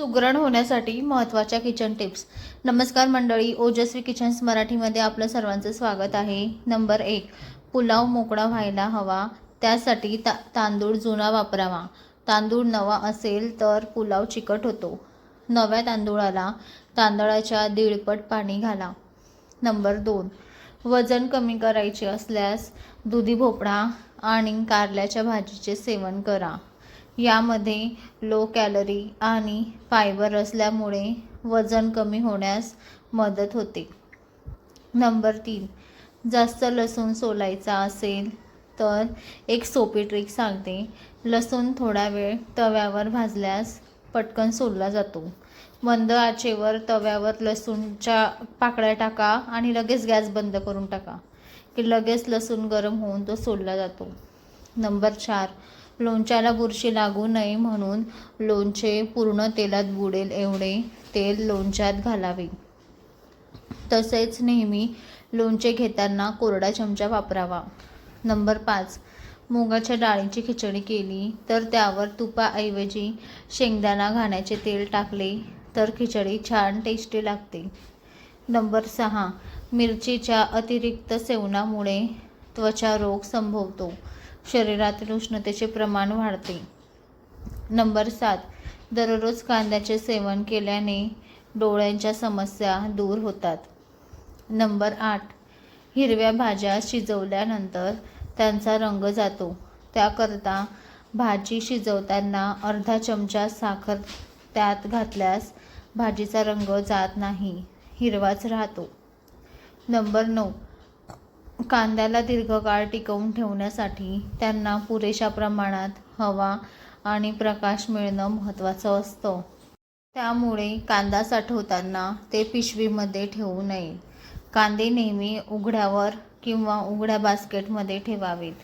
सुगरण होण्यासाठी महत्त्वाच्या kitchen tips नमस्कार मंडळी ओजस्वी किचन्स मराठीमध्ये आपलं सर्वांचं स्वागत आहे. नंबर एक पुलाव मोकळा व्हायला हवा. त्यासाठी ता तांदूळ जुना वापरावा. तांदूळ नवा असेल तर पुलाव चिकट होतो. नव्या तांदूळाला तांदळाच्या दीडपट पाणी घाला. नंबर दोन वजन कमी करायचे असल्यास दुधी भोपळा आणि कारल्याच्या भाजीचे सेवन करा. यामध्ये लो कॅलरी आणि फायबर असल्यामुळे वजन कमी होण्यास मदत होते. नंबर तीन जास्त लसूण सोलायचा असेल तर एक सोपी ट्रिक सांगते. लसूण थोडा वेळ तव्यावर भाजल्यास पटकन सोलला जातो. मंद आचेवर तव्यावर लसूणच्या पाकळ्या टाका आणि लगेच गॅस बंद करून टाका. की लगेच लसूण गरम होऊन तो सोलला जातो. नंबर चार लोणच्याला बुरशी लागू नये म्हणून लोणचे पूर्ण तेलात बुडेल एवढे तेल लोणच्यात घालावे. तसेच नेहमी लोणचे घेताना कोरडा चमचा वापरावा. नंबर पाच. मुगाच्या डाळीची खिचडी केली तर त्यावर तुपाऐवजी शेंगदाणा घाण्याचे तेल टाकले तर खिचडी छान टेस्टी लागते. नंबर सहा. मिरचीच्या अतिरिक्त सेवनामुळे त्वचा रोग संभवतो. शरीरातील उष्णतेचे प्रमाण वाढते. नंबर सात. दररोज कांद्याचे सेवन केल्याने डोळ्यांच्या समस्या दूर होतात. नंबर आठ. हिरव्या भाज्या शिजवल्यानंतर त्यांचा रंग जातो. त्याकरता भाजी शिजवताना अर्धा चमचा साखर त्यात घातल्यास भाजीचा रंग जात नाही हिरवाच राहतो. नंबर नऊ. कांद्याला दीर्घकाळ टिकवून ठेवण्यासाठी त्यांना पुरेशा प्रमाणात हवा आणि प्रकाश मिळणं महत्त्वाचं असतं. त्यामुळे कांदा साठवताना ते पिशवीमध्ये ठेवू नये. कांदे नेहमी उघड्यावर किंवा उघड्या बास्केटमध्ये ठेवावेत.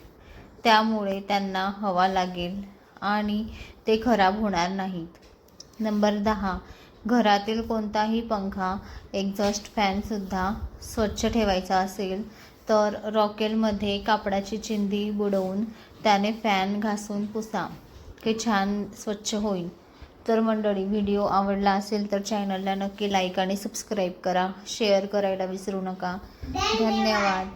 त्यामुळे त्यांना हवा लागेल आणि ते खराब होणार नाहीत. नंबर दहा. घरातील कोणताही पंखा एक्झॉस्ट फॅनसुद्धा स्वच्छ ठेवायचा असेल तर रॉकेलमध्ये कापडाची चिंधी बुडवून त्याने फॅन घासून पुसा की छान स्वच्छ होईल. तर मंडळी व्हिडिओ आवडला असेल तर चॅनलला नक्की लाईक आणि सबस्क्राईब करा. शेअर करायला विसरू नका. धन्यवाद.